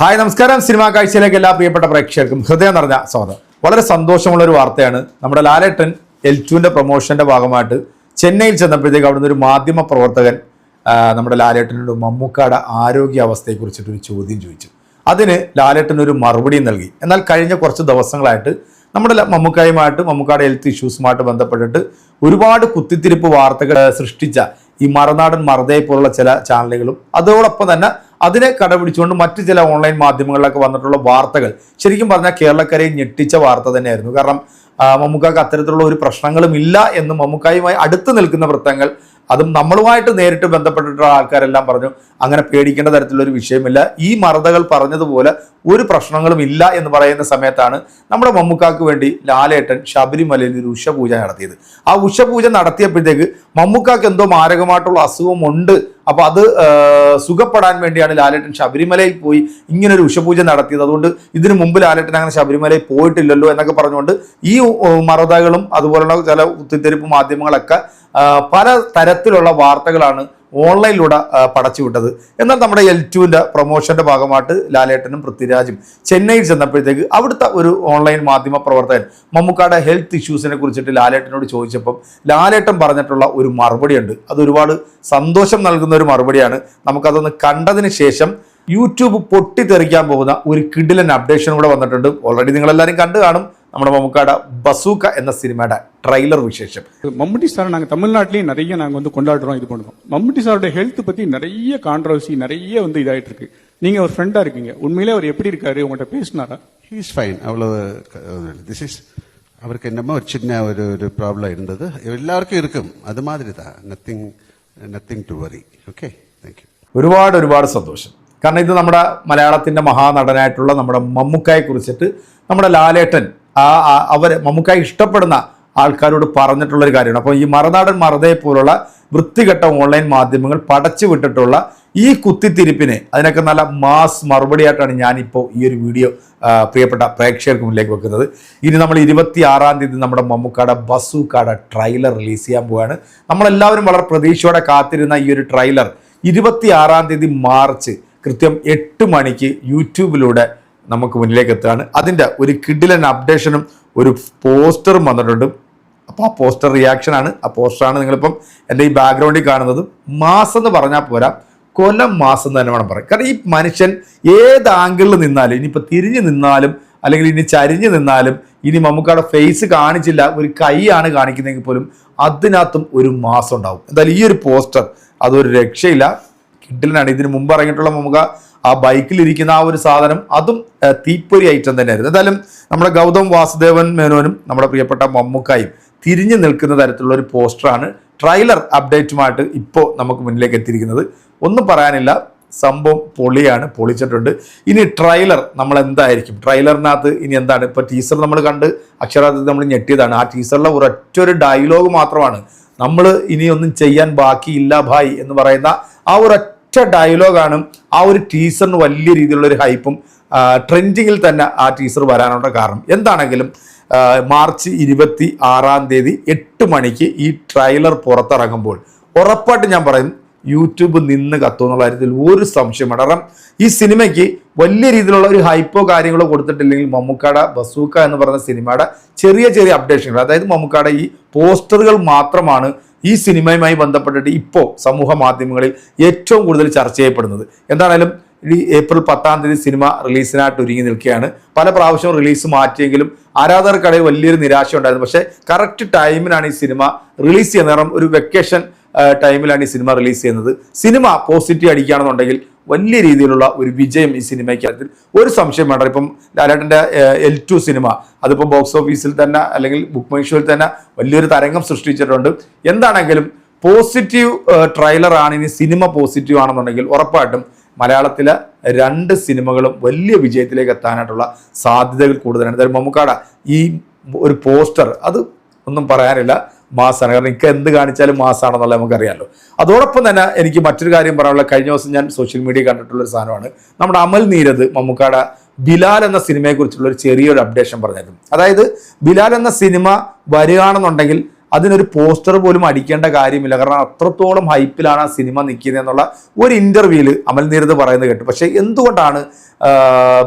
Hi നമസ്കാരം. Cinema കാഴ്ചയിലേക്ക് എല്ലാ പ്രിയപ്പെട്ട പ്രേക്ഷകർക്കും ഹൃദയം നിറഞ്ഞ സ്വാഗതം. വളരെ സന്തോഷമുള്ള ഒരു വാർത്തയാണ് നമ്മുടെ ലാലേട്ടൻ എൽ ടുവിന്റെ പ്രൊമോഷന്റെ ഭാഗമായിട്ട് ചെന്നൈയിൽ ചെന്നപ്പോഴത്തേക്ക് അവിടുന്ന് ഒരു മാധ്യമ പ്രവർത്തകൻ നമ്മുടെ ലാലേട്ടനോട് മമ്മൂക്കാടെ ആരോഗ്യാവസ്ഥയെക്കുറിച്ചിട്ട് ഒരു ചോദ്യം ചോദിച്ചു. അതിന് ലാലേട്ടൻ ഒരു മറുപടിയും നൽകി. എന്നാൽ കഴിഞ്ഞ കുറച്ച് ദിവസങ്ങളായിട്ട് നമ്മുടെ മമ്മൂക്കായുമായിട്ട് മമ്മൂക്കാടെ ഹെൽത്ത് ഇഷ്യൂസുമായിട്ട് ബന്ധപ്പെട്ടിട്ട് ഒരുപാട് കുത്തിത്തിരിപ്പ് വാർത്തകൾ സൃഷ്ടിച്ച ഈ മറുനാടൻ മറുതയെ പോലുള്ള ചില ചാനലുകളും അതോടൊപ്പം തന്നെ അതിനെ കടപിടിച്ചുകൊണ്ട് മറ്റു ചില ഓൺലൈൻ മാധ്യമങ്ങളിലൊക്കെ വന്നിട്ടുള്ള വാർത്തകൾ. ശരിക്കും പറഞ്ഞാൽ കേരളക്കരയെ ഞെട്ടിച്ച വാർത്ത തന്നെയായിരുന്നു. കാരണം മമ്മൂക്കാക്ക് അത്തരത്തിലുള്ള ഒരു പ്രശ്നങ്ങളും ഇല്ല എന്ന് മമ്മൂക്കായുമായി അടുത്ത് നിൽക്കുന്ന വൃത്തങ്ങൾ അതും നമ്മളുമായിട്ട് നേരിട്ട് ബന്ധപ്പെട്ടിട്ടുള്ള ആൾക്കാരെല്ലാം പറഞ്ഞു അങ്ങനെ പേടിക്കേണ്ട തരത്തിലുള്ള ഒരു വിഷയമില്ല. ഈ മറുതകൾ പറഞ്ഞതുപോലെ ഒരു പ്രശ്നങ്ങളും ഇല്ല എന്ന് പറയുന്ന സമയത്താണ് നമ്മുടെ മമ്മൂക്കാക്ക് വേണ്ടി ലാലേട്ടൻ ശബരിമലയിൽ ഒരു ഉഷപൂജ നടത്തിയത്. ആ ഉഷപൂജ നടത്തിയപ്പോഴത്തേക്ക് മമ്മൂക്കാക്ക് എന്തോ മാരകമായിട്ടുള്ള അസുഖമുണ്ട് അപ്പോൾ അത് സുഖപ്പെടാൻ വേണ്ടിയാണ് ലാലേട്ടൻ ശബരിമലയിൽ പോയി ഇങ്ങനെ ഒരു ഉഷപൂജ നടത്തിയത്. അതുകൊണ്ട് ഇതിനു മുമ്പ് ലാലേട്ടൻ അങ്ങനെ ശബരിമലയിൽ പോയിട്ടില്ലല്ലോ എന്നൊക്കെ പറഞ്ഞുകൊണ്ട് ഈ മറുതകളും അതുപോലുള്ള ചില കുത്തിത്തെരിപ്പ് മാധ്യമങ്ങളൊക്കെ പല തരത്തിലുള്ള വാർത്തകളാണ് ഓൺലൈനിലൂടെ പടച്ചു പടച്ചുവിട്ടത് എന്നാൽ നമ്മുടെ എൽ ടുവിന്റെ പ്രൊമോഷന്റെ ഭാഗമായിട്ട് ലാലേട്ടനും പൃഥ്വിരാജും ചെന്നൈയിൽ ചെന്നപ്പോഴത്തേക്ക് അവിടുത്തെ ഒരു ഓൺലൈൻ മാധ്യമ പ്രവർത്തകൻ മമ്മൂക്കാടെ ഹെൽത്ത് ഇഷ്യൂസിനെ കുറിച്ചിട്ട് ലാലേട്ടനോട് ചോദിച്ചപ്പം ലാലേട്ടൻ പറഞ്ഞിട്ടുള്ള ഒരു മറുപടിയുണ്ട്. അത് ഒരുപാട് സന്തോഷം നൽകുന്ന ഒരു മറുപടിയാണ്. നമുക്കതൊന്ന് കണ്ടതിന് ശേഷം യൂട്യൂബ് പൊട്ടിത്തെറിക്കാൻ പോകുന്ന ഒരു കിഡിലൻ അപ്ഡേഷൻ കൂടെ വന്നിട്ടുണ്ട്. ഓൾറെഡി നിങ്ങളെല്ലാവരും കണ്ടു കാണും. നമ്മുടെ മമ്മൂക്കാടെ ബസൂക്ക എന്ന സിനിമയുടെ ട്രെയിലർ വിശേഷം மம்முட்டி சார் நாங்க தமிழ்நாட்டிலேயும் நிறைய நாங்க வந்து கொண்டாடுறோம் இது பண்ணுறோம் மம்முட்டி சாரோட ஹெல்த் பத்தி நிறைய கான்ட்ரவர்சி நிறைய வந்து இதாயிட்டு இருக்கு நீங்க ஒரு ஃப்ரெண்டா இருக்கீங்க உண்மையிலே அவர் எப்படி இருக்காரு உங்கள்கிட்ட பேசினாரா ஹீஸ் ஃபைன் அவ்வளவு திஸ் இஸ் அவருக்கு என்னமோ ஒரு சின்ன ஒரு ஒரு ப்ராப்ளம் இருந்தது எல்லாருக்கும் இருக்கும் அது மாதிரி தான் nothing nothing to worry okay thank you ഒരുപാട് ഒരുപാട് സന്തോഷം കാരണം ഇത് നമ്മുടെ മലയാളത്തിൻ്റെ മഹാനടനായിട്ടുള്ള നമ്മുടെ മമ്മൂക്കായെ കുറിച്ചിട്ട് നമ്മുടെ ലാലേട്ടൻ ആ നമുക്കായി ഇഷ്ടപ്പെടുന്ന ആൾക്കാരോട് പറഞ്ഞിട്ടുള്ളൊരു കാര്യമാണ്. അപ്പോൾ ഈ മറുനാടൻ മറുതയെ പോലുള്ള വൃത്തികെട്ട ഓൺലൈൻ മാധ്യമങ്ങൾ പടച്ചു വിട്ടിട്ടുള്ള ഈ കുത്തിത്തിരിപ്പിന് അതിനൊക്കെ നല്ല മാസ് മറുപടിയായിട്ടാണ് ഞാനിപ്പോൾ ഈ ഒരു വീഡിയോ പ്രിയപ്പെട്ട പ്രേക്ഷകർക്ക് മുന്നിലേക്ക് വെക്കുന്നത്. ഇനി നമ്മൾ ഇരുപത്തി ആറാം തീയതി നമ്മുടെ മമ്മൂക്കാടെ ബസൂക്കാട ട്രെയിലർ റിലീസ് ചെയ്യാൻ പോവുകയാണ് നമ്മളെല്ലാവരും വളരെ പ്രതീക്ഷയോടെ കാത്തിരുന്ന ഈ ഒരു ട്രെയിലർ ഇരുപത്തി ആറാം തീയതി മാർച്ച് കൃത്യം എട്ട് മണിക്ക് യൂട്യൂബിലൂടെ നമുക്ക് മുന്നിലേക്ക് എത്തുകയാണ്. അതിന്റെ ഒരു കിഡിലൻ അപ്ഡേഷനും ഒരു പോസ്റ്ററും വന്നിട്ടുണ്ട്. അപ്പോൾ ആ പോസ്റ്റർ റിയാക്ഷനാണ് ആ പോസ്റ്ററാണ് നിങ്ങളിപ്പം എന്റെ ഈ ബാക്ക്ഗ്രൗണ്ടിൽ കാണുന്നത്. മാസം എന്ന് പറഞ്ഞാൽ പോരാ കൊല്ലം മാസം തന്നെ വേണം പറയാം. കാരണം ഈ മനുഷ്യൻ ഏത് ആംഗിളിൽ നിന്നാലും ഇനിയിപ്പോൾ തിരിഞ്ഞു നിന്നാലും അല്ലെങ്കിൽ ഇനി ചരിഞ്ഞു നിന്നാലും ഇനി നമുക്കവിടെ ഫേസ് കാണിച്ചില്ല ഒരു കൈയാണ് കാണിക്കുന്നതെങ്കിൽ പോലും അതിനകത്തും ഒരു മാസം ഉണ്ടാവും. എന്തായാലും ഈ ഒരു പോസ്റ്റർ അതൊരു രക്ഷയില്ല. കിഡിലിനാണ് ഇതിന് മുമ്പ് ഇറങ്ങിയിട്ടുള്ള നമുക്ക് ആ ബൈക്കിൽ ഇരിക്കുന്ന ആ ഒരു സാധനം അതും തീപ്പൊരി ഐറ്റം തന്നെയായിരുന്നു. എന്തായാലും നമ്മുടെ ഗൗതം വാസുദേവൻ മേനോനും നമ്മുടെ പ്രിയപ്പെട്ട മമ്മൂക്കായും തിരിഞ്ഞു നിൽക്കുന്ന തരത്തിലുള്ള ഒരു പോസ്റ്ററാണ് ട്രailer അപ്ഡേറ്റുമായിട്ട് ഇപ്പോൾ നമുക്ക് മുന്നിലേക്ക് എത്തിയിരിക്കുന്നത്. ഒന്നും പറയാനില്ല സംഭവം പൊളിയാണ് പൊളിച്ചിട്ടുണ്ട്. ഇനി ട്രailer നമ്മൾ എന്തായിരിക്കും ട്രailerനകത്ത് ഇനി എന്താണ്? ഇപ്പോൾ ടീസർ നമ്മൾ കണ്ട് അക്ഷരാർത്ഥത്തിൽ നമ്മൾ ഞെട്ടിയതാണ്. ആ ടീസറിലെ ഒരൊറ്റ ഒരു ഡയലോഗ് മാത്രമാണ്. നമ്മൾ ഇനിയൊന്നും ചെയ്യാൻ ബാക്കിയില്ല ഭായ് എന്ന് പറയുന്ന ആ ഒരൊറ്റ ഡയലോഗാണ് ആ ഒരു ടീസറിന് വലിയ രീതിയിലുള്ള ഒരു ഹൈപ്പും ട്രെൻഡിങ്ങിൽ തന്നെ ആ ടീസർ വരാനുള്ള കാരണം. എന്താണെങ്കിലും മാർച്ച് ഇരുപത്തി ആറാം തീയതി എട്ട് മണിക്ക് ഈ ട്രെയിലർ പുറത്തിറങ്ങുമ്പോൾ ഉറപ്പായിട്ട് ഞാൻ പറയും യൂട്യൂബ് നിന്ന് കത്തും എന്നുള്ള കാര്യത്തിൽ ഒരു സംശയം കാരണം ഈ സിനിമയ്ക്ക് വലിയ രീതിയിലുള്ള ഒരു ഹൈപ്പോ കാര്യങ്ങളോ കൊടുത്തിട്ടില്ലെങ്കിൽ മമ്മൂക്കാട ബസൂക്ക എന്ന് പറയുന്ന സിനിമയുടെ ചെറിയ ചെറിയ അപ്ഡേഷനുകൾ അതായത് മമ്മൂക്കാട ഈ പോസ്റ്ററുകൾ മാത്രമാണ് ഈ സിനിമയുമായി ബന്ധപ്പെട്ടിട്ട് ഇപ്പോൾ സമൂഹ മാധ്യമങ്ങളിൽ ഏറ്റവും കൂടുതൽ ചർച്ച ചെയ്യപ്പെടുന്നത്. എന്താണേലും ഈ ഏപ്രിൽ പത്താം തീയതി സിനിമ റിലീസിനായിട്ട് ഒരുങ്ങി നിൽക്കുകയാണ്. പല പ്രാവശ്യവും റിലീസ് മാറ്റിയെങ്കിലും ആരാധകർക്കിടയിൽ വലിയൊരു നിരാശ ഉണ്ടായിരുന്നു പക്ഷേ കറക്റ്റ് ടൈമിനാണ് ഈ സിനിമ റിലീസ് ചെയ്യുന്നത്. കാരണം ഒരു വെക്കേഷൻ ടൈമിലാണ് ഈ സിനിമ റിലീസ് ചെയ്യുന്നത്. സിനിമ പോസിറ്റീവ് അടിക്കുകയാണെന്നുണ്ടെങ്കിൽ വലിയ രീതിയിലുള്ള ഒരു വിജയം ഈ സിനിമയ്ക്ക് ഒരു സംശയം വേണ്ട. ഇപ്പം ലാലേട്ടന്റെ എൽ ടു സിനിമ അതിപ്പോൾ ബോക്സ് ഓഫീസിൽ തന്നെ അല്ലെങ്കിൽ ബുക്ക് മൈ ഷോയിൽ തന്നെ വലിയൊരു തരംഗം സൃഷ്ടിച്ചിട്ടുണ്ട്. എന്താണെങ്കിലും പോസിറ്റീവ് ട്രെയിലറാണ് ഇനി സിനിമ പോസിറ്റീവ് ആണെന്നുണ്ടെങ്കിൽ ഉറപ്പായിട്ടും മലയാളത്തിലെ രണ്ട് സിനിമകളും വലിയ വിജയത്തിലേക്ക് എത്താനായിട്ടുള്ള സാധ്യതകൾ കൂടുതലാണ്. എന്തായാലും മമ്മൂക്കാട ഈ ഒരു പോസ്റ്റർ അത് ഒന്നും പറയാനില്ല. മാസാണ്. കാരണം എനിക്ക് എന്ത് കാണിച്ചാലും മാസമാണെന്നുള്ളത് നമുക്കറിയാമല്ലോ അതോടൊപ്പം തന്നെ എനിക്ക് മറ്റൊരു കാര്യം പറയാനുള്ള കഴിഞ്ഞ ദിവസം ഞാൻ സോഷ്യൽ മീഡിയ കണ്ടിട്ടുള്ള ഒരു സാധനമാണ്. നമ്മുടെ അമൽ നീരത് മമ്മൂക്കാട ബിലാൽ എന്ന സിനിമയെക്കുറിച്ചുള്ള ഒരു ചെറിയൊരു അപ്ഡേഷൻ പറഞ്ഞായിരുന്നു. അതായത് ബിലാൽ എന്ന സിനിമ വരികയാണെന്നുണ്ടെങ്കിൽ അതിനൊരു പോസ്റ്റർ പോലും അടിക്കേണ്ട കാര്യമില്ല. കാരണം അത്രത്തോളം ഹൈപ്പിലാണ് ആ സിനിമ നിൽക്കുന്നത് എന്നുള്ള ഒരു ഇന്റർവ്യൂവിൽ അമൽ നീരത് പറയുന്നത് കേട്ടു. പക്ഷേ എന്തുകൊണ്ടാണ്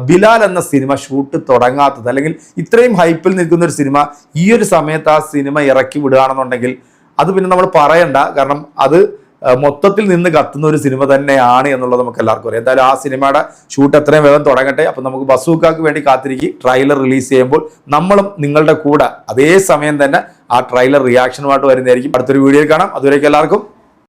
ബിലാൽ എന്ന സിനിമ ഷൂട്ട് തുടങ്ങാത്തത്? അല്ലെങ്കിൽ ഇത്രയും ഹൈപ്പിൽ നിൽക്കുന്ന ഒരു സിനിമ ഈ ഒരു സമയത്ത് ആ സിനിമ ഇറക്കി വിടുകയാണെന്നുണ്ടെങ്കിൽ അത് പിന്നെ നമ്മൾ പറയണ്ട. കാരണം അത് മൊത്തത്തിൽ നിന്ന് കത്തുന്ന ഒരു സിനിമ തന്നെയാണ് എന്നുള്ളത് നമുക്ക് എല്ലാവർക്കും അറിയാം. എന്തായാലും ആ സിനിമയുടെ ഷൂട്ട് എത്രയും വേഗം തുടങ്ങട്ടെ. അപ്പം നമുക്ക് ബസൂക്കാക്ക് വേണ്ടി കാത്തിരിക്കും ട്രെയിലർ റിലീസ് ചെയ്യുമ്പോൾ നമ്മളും നിങ്ങളുടെ കൂടെ അതേ സമയം തന്നെ ആ ട്രെയിലർ റിയാക്ഷനുമായിട്ട് വരുന്നതായിരിക്കും. അടുത്തൊരു വീഡിയോയിൽ കാണാം. അതുവരേക്കും എല്ലാവർക്കും